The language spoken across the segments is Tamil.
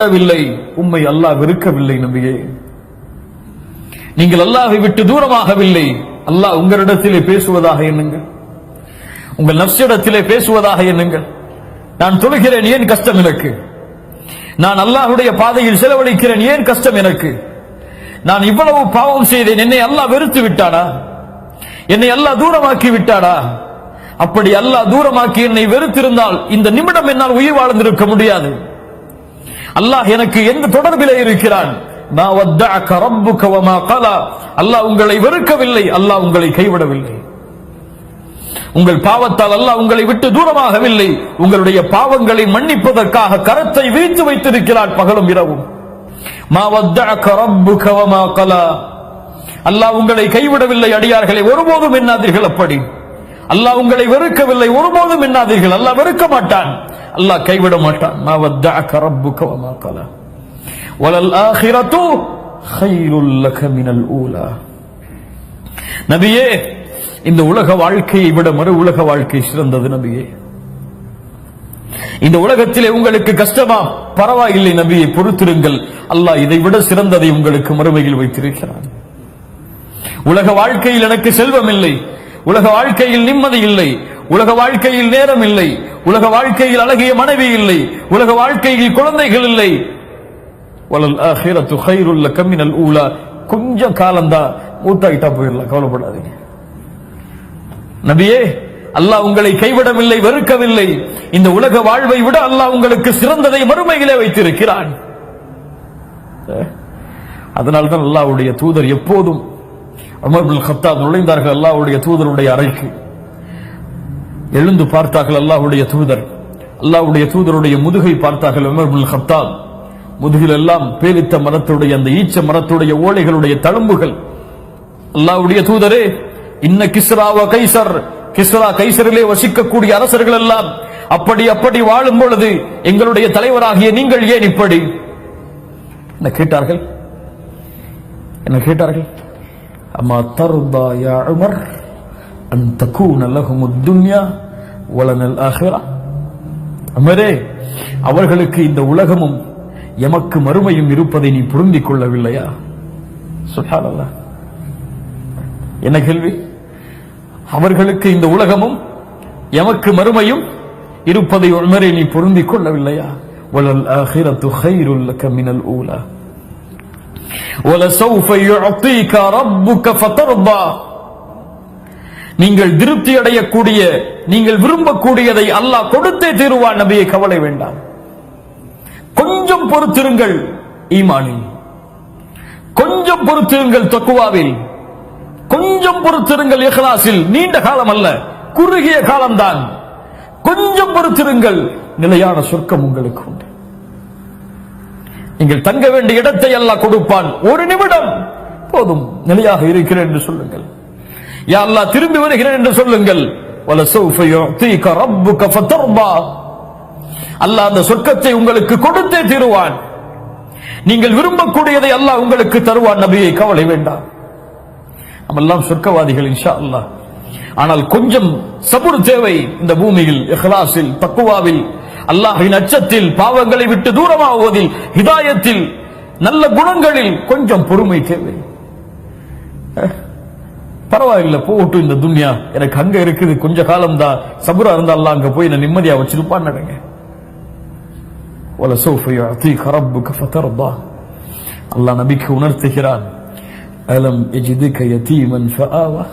வெறுக்கவில்லை உம்மை அல்லாஹ் வெறுக்கவில்லை நம்பியே நீங்கள் அல்லாஹை விட்டு தூரமாகவில்லை. அல்லாஹ் உங்களிடத்திலே பேசுவதாக எண்ணுங்கள். உங்கள் நப்சிடத்திலே பேசுவதாக எண்ணுங்கள். நான் தொழுகிறேன் ஏன் கஷ்டம் எனக்கு? நான் அல்லாஹுடைய பாதையில் செலவழிக்கிறேன் ஏன் கஷ்டம் எனக்கு? நான் இவ்வளவு பாவம் செய்தேன் என்னை அல்லாஹ் வெறுத்து விட்டானா என்னை அல்லாஹ் தூரமாக்கி விட்டானா அப்படி அல்லாஹ் தூரமாக்கி என்னை வெறுத்திருந்தால் இந்த நிமிடம் என்னால் உயிர் வாழ்ந்திருக்க முடியாது. அல்லாஹ் எனக்கு எந்த தொடர்பிலே இருக்கிறான்? மா அல்லாஹ் உங்களை வெறுக்கவில்லை அல்லாஹ் உங்களை கைவிடவில்லை. உங்கள் பாவத்தால் அல்லாஹ் உங்களை விட்டு தூரமாகவில்லை. உங்களுடைய பாவங்களை மன்னிப்பதற்காக கரத்தை வீழ்த்து வைத்திருக்கிறார் பகலும் இரவும். மா கலா அல்லாஹ் உங்களை கைவிடவில்லை அடியார்களை ஒருபோதும் என்னாதீர்கள் அப்படி. அல்லாஹ் உங்களை வெறுக்கவில்லை. ஒருபோதும் எண்ணாதீர்கள். அல்லாஹ் வெறுக்க மாட்டான். அல்லாஹ் கைவிட மாட்டான். நபியே இந்த உலக வாழ்க்கையை விட மறு உலக வாழ்க்கை சிறந்தது நபியே. இந்த உலகத்திலே உங்களுக்கு கஷ்டமா? பரவாயில்லை நபியை பொறுத்திருங்கள். அல்லாஹ் இதை விட சிறந்ததை உங்களுக்கு மறுமையில் வைத்திருக்கிறான். உலக வாழ்க்கையில் எனக்கு செல்வம் இல்லை உலக வாழ்க்கையில் நிம்மதி இல்லை. உலக வாழ்க்கையில் நேரம் இல்லை. உலக வாழ்க்கையில் அழகிய மனைவி இல்லை. உலக வாழ்க்கையில் குழந்தைகள் இல்லை. வலல் ஆஹிரத்து கம்மினல் ஊலா. கொஞ்சம் காலம்தான் மூத்தாயிட்டா போயிடலாம். கவலைப்படாதீங்க. நபியே அல்லாஹ் உங்களை கைவிடவில்லை வெறுக்கவில்லை. இந்த உலக வாழ்வை விட அல்லாஹ் உங்களுக்கு சிறந்ததை மறுமையிலே வைத்திருக்கிறான். அதனால்தான் அல்லாஹ்வுடைய தூதர் எப்போதும் அமர்புல் பின் கத்தாப் நுழைந்தார்கள் அல்லாவுடைய தூதருடைய அறைக்கு. எழுந்து பார்த்தார்கள் அல்லாஹ்வுடைய தூதர். அல்லாவுடைய தூதருடைய முதுகை பார்த்தார்கள் உமர் பின் கத்தாப். முதுகில் எல்லாம் பேரித்த மரத்துடைய அந்த ஈச்ச மரத்துடைய ஓலைகளுடைய தழும்புகள். அல்லாவுடைய தூதரே இன்ன கிஸ்ராவ கைசர் கிஸ்ரா. கைசரிலே வசிக்கக்கூடிய அரசர்கள் எல்லாம் அப்படி அப்படி வாழும் பொழுது எங்களுடைய தலைவராகிய நீங்கள் ஏன் இப்படி? என்ன கேட்டார்கள்? என்ன கேட்டார்கள்? அம்மா தருதா யா உமர் அன் தக்கூன லஹும் துன்யா வலனல் ஆஹிரா அமரே அவர்களுக்கு இந்த உலகமும் எமக்கு மறுமையும் இருப்பதை நீ புரிந்து கொள்ளவில்லையா? சுஹானல்லாஹ் என்ன கேள்வி? அவர்களுக்கு இந்த உலகமும் எமக்கு மறுமையும் இருப்பதை உண்மரை நீ பொருந்திக் கொள்ளவில்லையா? வளல் ஆஹிரத்து துகை லக கமினல் ஊலா. நீங்கள் திருப்தி அடையக்கூடிய நீங்கள் விரும்பக்கூடியதை அல்லாஹ் கொடுத்தே தீருவான் நபியை கவலை வேண்டாம். கொஞ்சம் பொறுத்திருங்கள் ஈமானில். கொஞ்சம் பொறுத்திருங்கள் தொக்குவாவில். கொஞ்சம் பொறுத்திருங்கள் இஹ்லாஸில். நீண்ட காலம் அல்ல குறுகிய காலம்தான். கொஞ்சம் பொறுத்திருங்கள் நிலையான சொர்க்கம் உங்களுக்கு உண்டு. நீங்கள் தங்க வேண்டிய இடத்தை அல்லா கொடுப்பான். ஒரு நிமிடம். போதும். நிலையாக இருக்கிறேன் என்று சொல்லுங்கள். யா அல்லா திரும்பி வருகிறேன் என்று சொல்லுங்கள். அல்லாஹ் அந்த சொர்க்கத்தை உங்களுக்கு கொடுத்தே தீருவான். நீங்கள் விரும்பக்கூடியதை அல்லாஹ் உங்களுக்கு தருவான். நபியை கவலை வேண்டாம். நம்மெல்லாம் சொர்க்கவாதிகள் இன்ஷா அல்லாஹ் ஆனால் கொஞ்சம் சபுர் தேவை இந்த பூமியில் இஹ்லாஸில் தக்குவாவில். அல்லாஹின் அச்சத்தில் பாவங்களை விட்டு தூரமாகுவதில் இதாயத்தில் நல்ல குணங்களில் கொஞ்சம் பொறுமை தேவை. பரவாயில்ல போகட்டும் இந்த துன்யா. எனக்கு அங்க இருக்குது கொஞ்ச காலம் தான் சபுரா இருந்தா அல்ல அங்க போய் நான் நிம்மதியா வச்சிருப்பான் நடங்க அல்லாஹ் நபிக்கு உணர்த்துகிறான். அலம் எஜிதுக யதீமன் ஃபஆவா.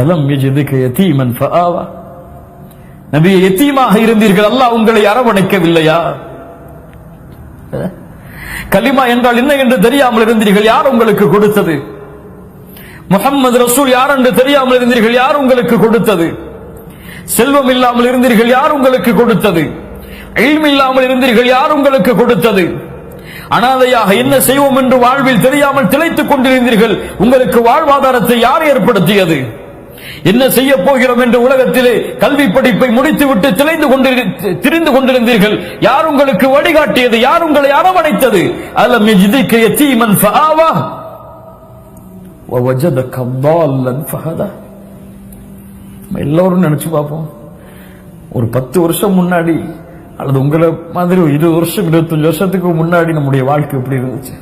அலம் எஜிதுக யதீமன் ஃபஆவா. நபியை எத்தியமாக இருந்தீர்கள்? அல்லாஹ் உங்களை அரவணைக்கவில்லையா? கலிமா என்றால் என்ன என்று தெரியாமல் இருந்தீர்கள்? யார் உங்களுக்கு கொடுத்தது? முகம்மது ரசூல் யார் என்று தெரியாமல் இருந்தீர்கள்? யார் உங்களுக்கு கொடுத்தது? செல்வம் இல்லாமல் இருந்தீர்கள்? யார் உங்களுக்கு கொடுத்தது? இல்ம் இல்லாமல் இருந்தீர்கள்? யார் உங்களுக்கு கொடுத்தது? அனாதையாக என்ன செய்வோம் என்று வாழ்வில் தெரியாமல் திளைத்துக் கொண்டிருந்தீர்கள்? உங்களுக்கு வாழ்வாதாரத்தை யார் ஏற்படுத்தியது? என்ன செய்ய போகிறோம் என்று உலகத்திலே கல்வி படிப்பை முடித்துவிட்டு திளைந்து கொண்டிரு திரிந்து கொண்டிருந்தீர்கள் யார் உங்களுக்கு வழிகாட்டியது யார் உங்களை அரவணைத்தது அலம் யஜிதிக்க யதீமன் ஃபஆவா ووجدك ضالا فهدى நம்ம எல்லோரும் நினைச்சு பார்ப்போம் ஒரு பத்து வருஷம் முன்னாடி அல்லது உங்களை மாதிரி ஒரு இருபது வருஷம் இருபத்தஞ்சு வருஷத்துக்கு முன்னாடி நம்முடைய வாழ்க்கை எப்படி இருந்துச்சு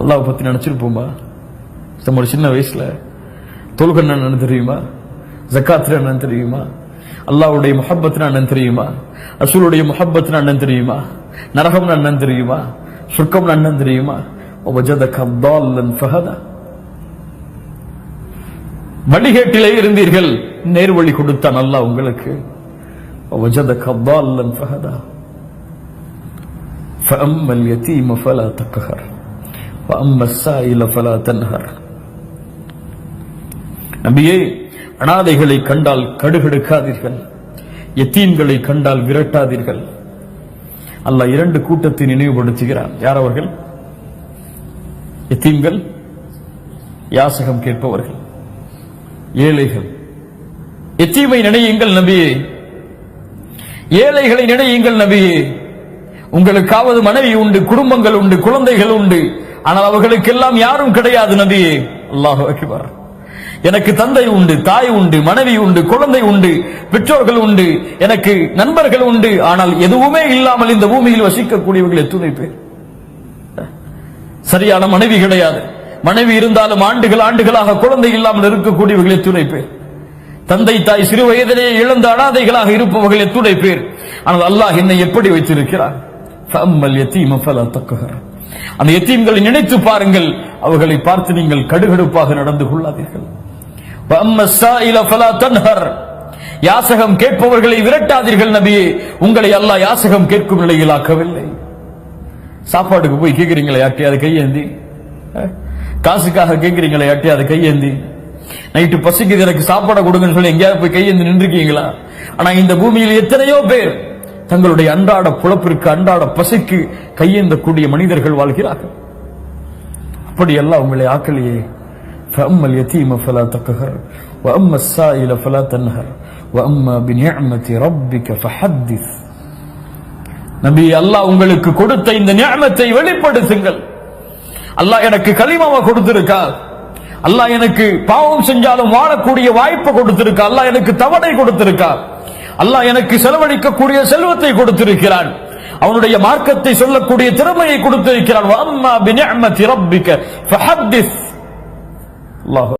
அல்லாஹ் பத்தி நினைச்சிருப்போமா நம்மளோட சின்ன வயசுல தொழுகன் என்னன்னு தெரியுமா ஜக்காத்னா என்னன்னு தெரியுமா அல்லாஹ்வுடைய முஹப்பத்னா என்னன்னு தெரியுமா ரசூலுடைய முஹப்பத்னா என்னன்னு தெரியுமா நரகம்னா என்னன்னு தெரியுமா சுர்க்கம்னா என்னன்னு தெரியுமா وَوَجَدَكَ ضَالًّا فَهَدَى வழிகேட்டிலே இருந்தீர்கள் நேர்வழி கொடுத்தான் அல்லாஹ் உங்களுக்கு وَوَجَدَكَ ضَالًّا فَهَدَى فَأَمَّا الْيَتِيمَ فَلَا تَقْهَرْ وَأَمَّا السَّائِلَ فَلَا تَنْهَرْ நபியே அனாதைகளை கண்டால் கடுகெடுக்காதீர்கள். எத்தீன்களை கண்டால் விரட்டாதீர்கள். அல்ல இரண்டு கூட்டத்தை நினைவுபடுத்துகிறான். யார் அவர்கள்? எத்தீம்கள் யாசகம் கேட்பவர்கள். ஏழைகள். எத்தீமை நினையுங்கள் நபியே. ஏழைகளை நினையுங்கள் நபியே. உங்களுக்காவது மனைவி உண்டு குடும்பங்கள் உண்டு குழந்தைகள் உண்டு. ஆனால் அவர்களுக்கெல்லாம் யாரும் கிடையாது நபியே. அல்லாஹ் அக்பர். எனக்கு தந்தை உண்டு தாய் உண்டு மனைவி உண்டு குழந்தை உண்டு பெற்றோர்கள் உண்டு எனக்கு நண்பர்கள் உண்டு. ஆனால் எதுவுமே இல்லாமல் இந்த பூமியில் வசிக்கக்கூடியவர்கள் எத்துணை பேர்? சரியான மனைவி கிடையாது. மனைவி இருந்தாலும் ஆண்டுகள் ஆண்டுகளாக குழந்தை இல்லாமல் இருக்கக்கூடியவர்கள் எத்துணை பேர்? தந்தை தாய் சிறு வயதிலே இழந்த அனாதைகளாக இருப்பவர்கள் எத்துணை பேர்? ஆனால் அல்லாஹ் என்னை எப்படி வைத்திருக்கிறார்? அந்த எத்தீம்களை நினைத்து பாருங்கள். அவர்களை பார்த்து நீங்கள் கடுகடுப்பாக நடந்து கொள்ளாதீர்கள். யாசகம் கேட்பவர்களை விரட்டாதீர்கள் நபியே. உங்களை அல்லாஹ் யாசகம் கேட்கும் நிலையில் ஆக்கவில்லை. சாப்பாட்டுக்கு போய் கேட்கிறீங்களே யாட்டி அது கையேந்தி காசுக்காக காசுக்காக யாட்டி அது கையேந்தி நைட்டு பசிக்குது எனக்கு சாப்பாடை கொடுங்கன்னு சொல்லி எங்கேயாவது போய் கையேந்தி நின்றுருக்கீங்களா? ஆனா இந்த பூமியில் எத்தனையோ பேர் தங்களுடைய அன்றாட புழப்பிற்கு அன்றாட பசிக்கு கையேந்தக்கூடிய மனிதர்கள் வாழ்கிறார்கள். அப்படியெல்லாம் உங்களை ஆக்கலையே. فأما اليتيم فلا تقهر وأما السائل فلا تنهر وأما بنعمة ربك فحدث நபி அல்லாஹ் உங்களுக்கு கொடுத்த இந்த நியமத்தை வெளிப்படுத்துங்கள் அல்லாஹ் எனக்கு களிமாவை கொடுத்திருக்கா அல்லாஹ் எனக்கு பாவம் செஞ்சாலும் வாழக்கூடிய வாய்ப்பு கொடுத்திருக்கா அல்லாஹ் எனக்கு தவணை கொடுத்திருக்கா அல்லாஹ் எனக்கு செலவழிக்கக்கூடிய செல்வத்தை கொடுத்திருக்கிறான் அவனுடைய மார்க்கத்தை சொல்லக்கூடிய திறமையை கொடுத்திருக்கிறான் الله